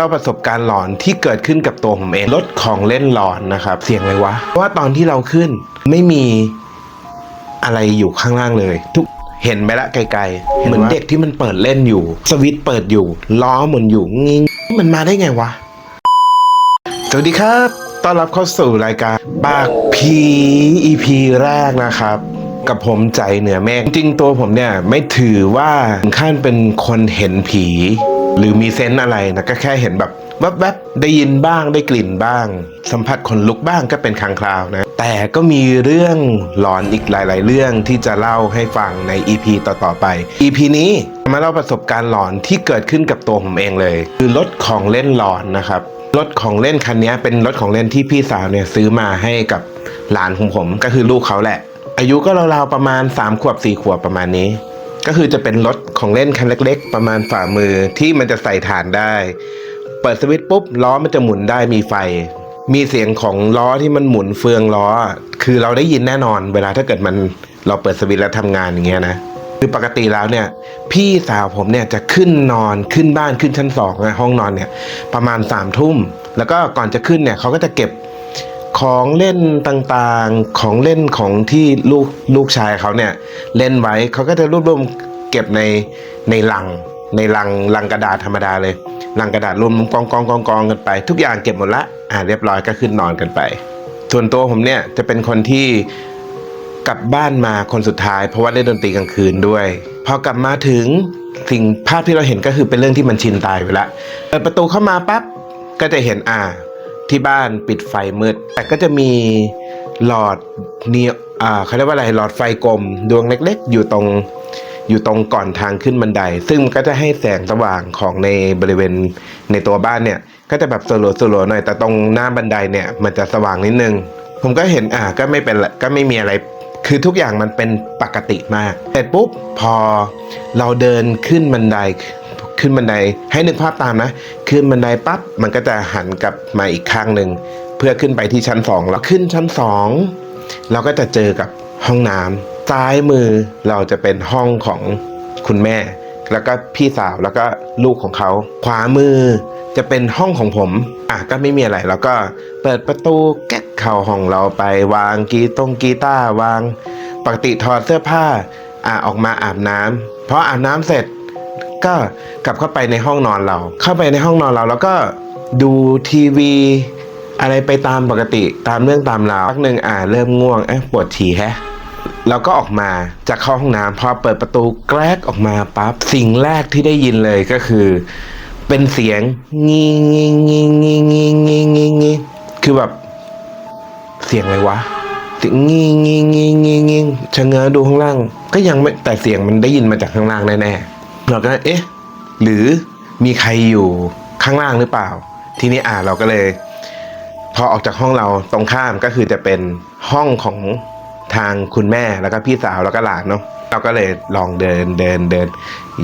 เล่าประสบการณ์หลอนที่เกิดขึ้นกับตัวผมเองรถของเล่นหลอนนะครับ เสียงอะไรวะเพราะว่าตอนที่เราขึ้นไม่มีอะไรอยู่ข้างล่างเลย ทุกเห็นไปละไกลๆ เหมือนเด็กที่มันเปิดเล่นอยู่ สวิตช์เปิดอยู่ ล้อหมุนอยู่งิงมันมาได้ไงวะ สวัสดีครับต้อนรับเข้าสู่รายการปากผี EP แรกนะครับกับผมใจเหนือเมฆจริงตัวผมเนี่ยไม่ถือว่าขั้นเป็นคนเห็นผี หรือมีเซนอะไรนะก็แค่เห็นแบบแวบๆได้ยินบ้างได้กลิ่นบ้าง สัมผัสขนลุกบ้างก็เป็นครั้งคราวนะ แต่ก็มีเรื่องหลอนอีกหลาย ๆ เรื่องที่จะเล่าให้ฟังใน EP ต่อ ๆ ไป EP นี้มาเล่าประสบการณ์หลอนที่เกิดขึ้นกับตัวผมเองเลย คือรถของเล่นหลอนนะครับรถของเล่นคันนี้เป็นรถของเล่นที่พี่สาวเนี่ยซื้อมาให้กับหลานของผมก็คือลูกเขาแหละ อายุก็ราวๆประมาณ3ขวบ4ขวบประมาณนี้ ก็คือจะเป็นรถของเล่นคันเล็ก ๆ ประมาณฝ่ามือที่มันจะใส่ฐานได้ เปิดสวิตช์ปุ๊บล้อมันจะหมุนได้มีไฟ มีเสียงของล้อที่มันหมุนเฟืองล้อ คือเราได้ยินแน่นอน เวลาถ้าเกิดมันเราเปิดสวิตช์แล้วทำงานอย่างเงี้ยนะคือปกติแล้วเนี่ย พี่สาวผมเนี่ยจะขึ้นนอนขึ้นบ้านขึ้นชั้นสองห้องนอนเนี่ย ประมาณสามทุ่ม แล้วก็ก่อนจะขึ้นเนี่ยเขาก็จะเก็บ ของเล่นต่างๆ ของเล่นของที่ลูกลูกชายเขาเนี่ยเล่นไว้เขาก็จะรวบรวมเก็บในในลัง ในลังลังกระดาษธรรมดาเลยลังกระดาษรวมกองกองกองกองกันไป ทุกอย่างเก็บหมดละอ่าเรียบร้อยก็ขึ้นนอนกันไป ส่วนตัวผมเนี่ยจะเป็นคนที่กลับบ้านมาคนสุดท้าย เพราะว่าเล่นดนตรีกลางคืนด้วย พอกลับมาถึงสิ่งภาพที่เราเห็นก็คือเป็นเรื่องที่มันชินตายไปละเปิดประตูเข้ามาปั๊บก็จะเห็นอ่า ที่บ้านปิดไฟมืด แต่ก็จะมีหลอดเนียอ่าเขาเรียกว่าอะไรหลอดไฟกลม ดวงเล็กๆ อยู่ตรงอยู่ตรงก่อนทางขึ้นบันได ซึ่งก็จะให้แสงสว่างของในบริเวณในตัวบ้านเนี่ย ก็จะแบบสลัวสลัวหน่อยแต่ตรงหน้าบันไดเนี่ยมันจะสว่างนิดนึง ผมก็เห็นอ่าก็ไม่เป็นก็ไม่มีอะไร คือทุกอย่างมันเป็นปกติมากเสร็จปุ๊บพอเราเดินขึ้นบันได ขึ้นบันไดให้นึกภาพตามนะ ขึ้นบันไดปั๊บมันก็จะหันกลับมาอีกข้างหนึ่งเพื่อขึ้นไปที่ชั้นสองแล้วขึ้นชั้นสองเราก็จะเจอกับห้องน้ำซ้ายมือเราจะเป็นห้องของคุณแม่ แล้วก็พี่สาวแล้วก็ลูกของเขา ขวามือจะเป็นห้องของผมอะก็ไม่มีอะไร แล้วก็เปิดประตูแก๊กเข้าห้องเราไปวางกีตงกีตาร์วาง ปกติถอดเสื้อผ้าอะออกมาอาบน้ำพออาบน้ำเสร็จ ก็กลับเข้าไปในห้องนอนเรา เข้าไปในห้องนอนเรา แล้วก็ดูทีวีอะไรไปตามปกติตามเรื่องตามราวพักหนึ่งอ่าเริ่มง่วงเอ๊ะปวดฉี่แฮะเราก็ออกมาจากเข้าห้องน้ำพอเปิดประตูแกรกออกมาปั๊บสิ่งแรกที่ได้ยินเลยก็คือ เป็นเสียงงีงีงีงีงีงีงีงีคือแบบ เสียงอะไรวะเสียงงีงีงีงีงีชะเง้อดูข้างล่าง ก็ยังไม่แต่เสียงมันได้ยินมาจากข้างล่างแน่ๆ เราก็เอ๊ะ หรือมีใครอยู่ข้างล่างหรือเปล่า ทีนี้อ่าเราก็เลย พอออกจากห้องเราตรงข้ามก็คือจะเป็นห้องของทางคุณแม่แล้วก็พี่สาวแล้วก็หลานเนาะเราก็เลยลองเดินเดินเดิน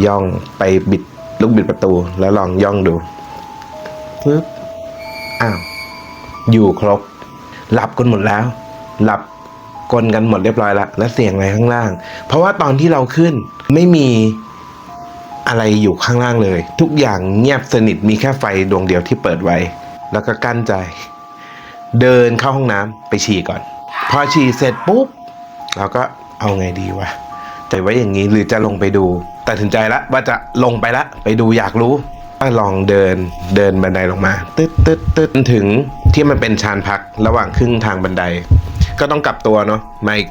ย่องไปบิดลูกบิดประตูแล้วลองย่องดูปึ๊บอ้าวอยู่ครบ หลับกันหมดแล้ว หลับกลนกันหมดเรียบร้อยแล้วแล้วเสียงอะไรข้างล่าง เพราะว่าตอนที่เราขึ้นไม่มี อะไรอยู่ข้างล่างเลย ทุกอย่างเงียบสนิทมีแค่ไฟดวงเดียวที่เปิดไว้ แล้วก็กั้นใจ เดินเข้าห้องน้ำไปฉี่ก่อน พอฉี่เสร็จปุ๊บเราก็เอาไงดีวะใจไว้อย่างนี้หรือจะลงไปดูตัดสินใจละว่าจะลงไปละ ไปดูอยากรู้ก็ลองเดินเดินบันไดลงมา ตึ๊ดตึ๊ดตึ๊ดถึงที่มันเป็นชานพักระหว่างครึ่งทางบันได ก็ต้องกลับตัวเนาะมาอีก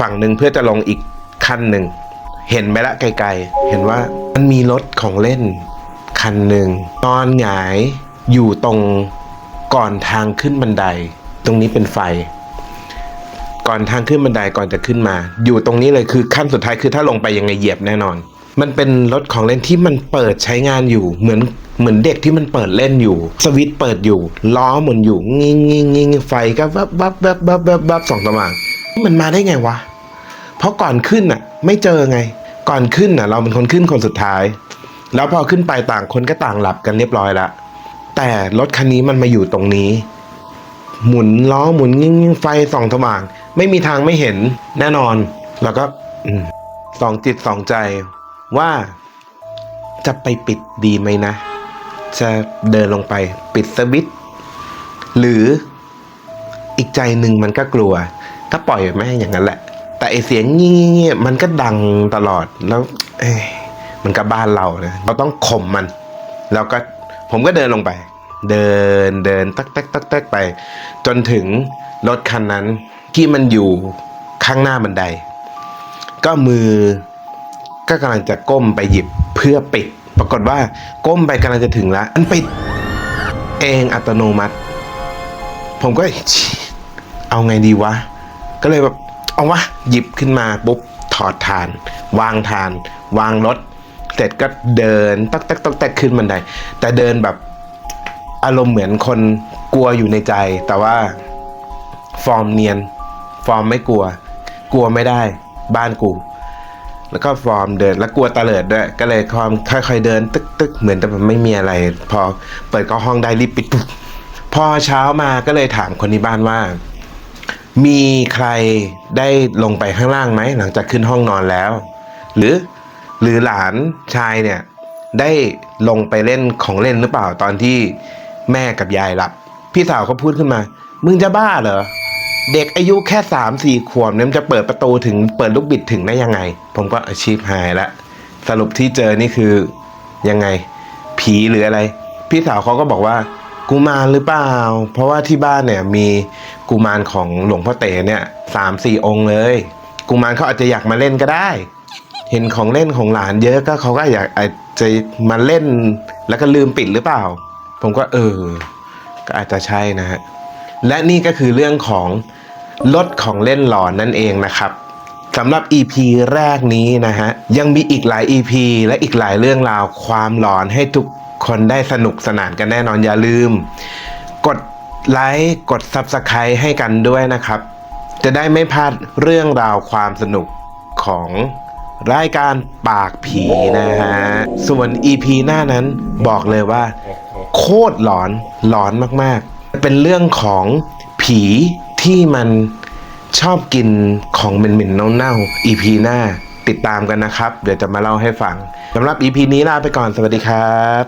ฝั่งหนึ่งเพื่อจะลงอีกขั้นหนึ่ง เห็นไปละไกลๆ เห็นว่ามันมีรถของเล่นคันหนึ่งนอนหงายอยู่ตรงก่อนทางขึ้นบันได ตรงนี้เป็นไฟ ก่อนทางขึ้นบันไดก่อนจะขึ้นมา อยู่ตรงนี้เลยคือขั้นสุดท้ายคือถ้าลงไปยังไงเหยียบแน่นอน มันเป็นรถของเล่นที่มันเปิดใช้งานอยู่ เหมือนเหมือนเด็กที่มันเปิดเล่นอยู่ สวิตช์เปิดอยู่ ล้อหมุนอยู่งิงงิงงิงไฟก็วับวับวับวับวับวับสองสว่างมันมาได้ไงวะเพราะก่อนขึ้นอะ ไม่เจอไง ก่อนขึ้นอะเราเป็นคนขึ้นคนสุดท้าย แล้วพอขึ้นไปต่างคนก็ต่างหลับกันเรียบร้อยละแต่รถคันนี้มันมาอยู่ตรงนี้ หมุนล้อหมุนงิ่งงไฟส่องสว่าง ไม่มีทางไม่เห็นแน่นอน แล้วก็สองจิตสองใจว่าจะไปปิดดีไหมนะ จะเดินลงไปปิดสวิตช์หรืออีกใจหนึ่งมันก็กลัว ก็ปล่อยแม่อย่างนั้นแหละ แต่ไอเสียงเงี้งี้มันก็ดังตลอดแล้วอมันก็บ้านเรานะเราต้องข่มมัน แล้วก็ผมก็เดินลงไป เดินเดินตักตักตักตักไป จนถึงรถคันนั้นที่มันอยู่ข้างหน้าบันได ก็มือก็กำลังจะก้มไปหยิบเพื่อปิด ปรากฏว่าก้มไปกำลังจะถึงแล้วมันปิดเองอัตโนมัติ ผมก็เอาไงดีวะ ก็เลยแบบ เอาวะหยิบขึ้นมาปุ๊บถอดทาน วางทาน วางรถ เสร็จก็เดินตักตักตักตักขึ้นบันได แต่เดินแบบอารมณ์เหมือนคนกลัวอยู่ในใจ แต่ว่าฟอร์มเนียน ฟอร์มไม่กลัว กลัวไม่ได้ บ้านกู แล้วก็ฟอร์มเดิน แล้วกลัวตะเลิดด้วย ก็เลยความค่อยๆเดิน ตึกตึกเหมือนแต่ไม่มีอะไร พอเปิดก็ห้องได้รีบปิดปุ๊บพอเช้ามาก็เลยถามคนที่บ้านว่า มีใครได้ลงไปข้างล่างไหมหลังจากขึ้นห้องนอนแล้ว หรือหรือหลานชายเนี่ยได้ลงไปเล่นของเล่นหรือเปล่าตอนที่แม่กับยายหลับ พี่สาวเขาพูดขึ้นมา มึงจะบ้าเหรอ เด็กอายุแค่สามสี่ขวบเนี่ยจะเปิดประตูถึงเปิดลูกบิดถึงได้ยังไง ผมก็อาชีพหายละสรุปที่เจอนี่คือยังไง ผีหรืออะไร พี่สาวเขาก็บอกว่า กุมารหรือเปล่า เพราะว่าที่บ้านเนี่ยมีกุมารของหลวงพ่อเต๋เนี่ยสามสี่องค์เลย กุมารเขาอาจจะอยากมาเล่นก็ได้ เห็นของเล่นของหลานเยอะก็เขาก็อยากอาจจะมาเล่นแล้วก็ลืมปิดหรือเปล่า ผมก็เออ ก็อาจจะใช่นะฮะ และนี่ก็คือเรื่องของรถของเล่นหลอนนั่นเองนะครับสำหรับ EP แรกนี้นะฮะ ยังมีอีกหลาย EP และอีกหลายเรื่องราวความหลอนให้ทุก คนได้สนุกสนานกันแน่นอนอย่าลืม กดไลค์กด Subscribe ให้กันด้วยนะครับ จะได้ไม่พลาดเรื่องราวความสนุกของรายการปากผีนะฮะ ส่วน EP หน้านั้นบอกเลยว่า โคตรหลอนหลอนมากๆ เป็นเรื่องของผีที่มันชอบกินของเหม็นๆเน่าๆ EP หน้า ติดตามกันนะครับ เดี๋ยวจะมาเล่าให้ฟังสำหรับ EP นี้ลาไปก่อนสวัสดีครับ